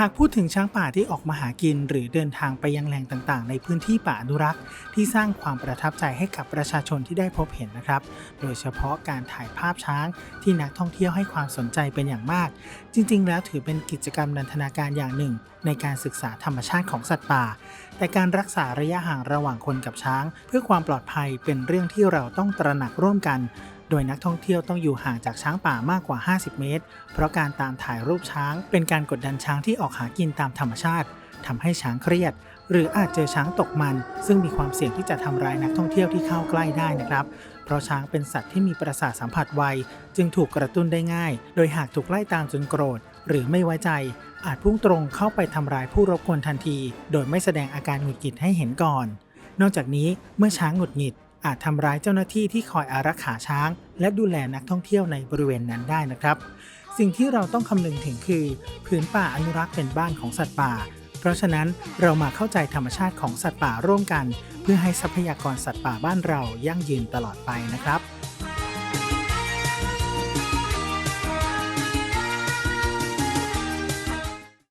หากพูดถึงช้างป่าที่ออกมาหากิน หรือเดินทางไปยังแหล่งต่างๆ ในพื้นที่ป่าอนุรักษ์ ที่สร้างความประทับใจให้กับประชาชนที่ได้พบเห็นนะครับ โดยเฉพาะการถ่ายภาพช้างที่นักท่องเที่ยวให้ความสนใจเป็นอย่างมาก จริง ๆ แล้วถือเป็นกิจกรรมนันทนาการอย่างหนึ่ง ในการศึกษาธรรมชาติของสัตว์ป่า แต่การรักษาระยะห่างระหว่างคนกับช้าง เพื่อความปลอดภัยเป็นเรื่องที่เราต้องตระหนักร่วมกัน โดยนักท่องเที่ยวต้องอยู่ห่างจากช้างป่ามากกว่า 50 เมตร เพราะการตามถ่ายรูปช้าง เป็นการกดดันช้างที่ออกหากินตามธรรมชาติทำให้ช้างเครียด หรืออาจเจอช้างตกมัน ซึ่งมีความเสี่ยงที่จะทำร้ายนักท่องเที่ยวที่เข้าใกล้ได้นะครับ เพราะช้างเป็นสัตว์ที่มีประสาทสัมผัสไว จึงถูกกระตุ้นได้ง่าย โดยหากถูกไล่ตามจนโกรธ หรือไม่ไว้ใจ อาจพุ่งตรงเข้าไปทำร้ายผู้รบกวนทันที โดยไม่แสดงอาการหงุดหงิดให้เห็นก่อน นอกจากนี้เมื่อช้างหงุดหงิด อาจทำร้ายเจ้าหน้าที่ที่คอยอารักขาช้าง และดูแลนักท่องเที่ยวในบริเวณนั้นได้นะครับ สิ่งที่เราต้องคำนึงถึงคือ พื้นป่าอนุรักษ์เป็นบ้านของสัตว์ป่า เพราะฉะนั้นเรามาเข้าใจธรรมชาติของสัตว์ป่าร่วมกัน เพื่อให้ทรัพยากรสัตว์ป่าบ้านเรายั่งยืนตลอดไปนะครับ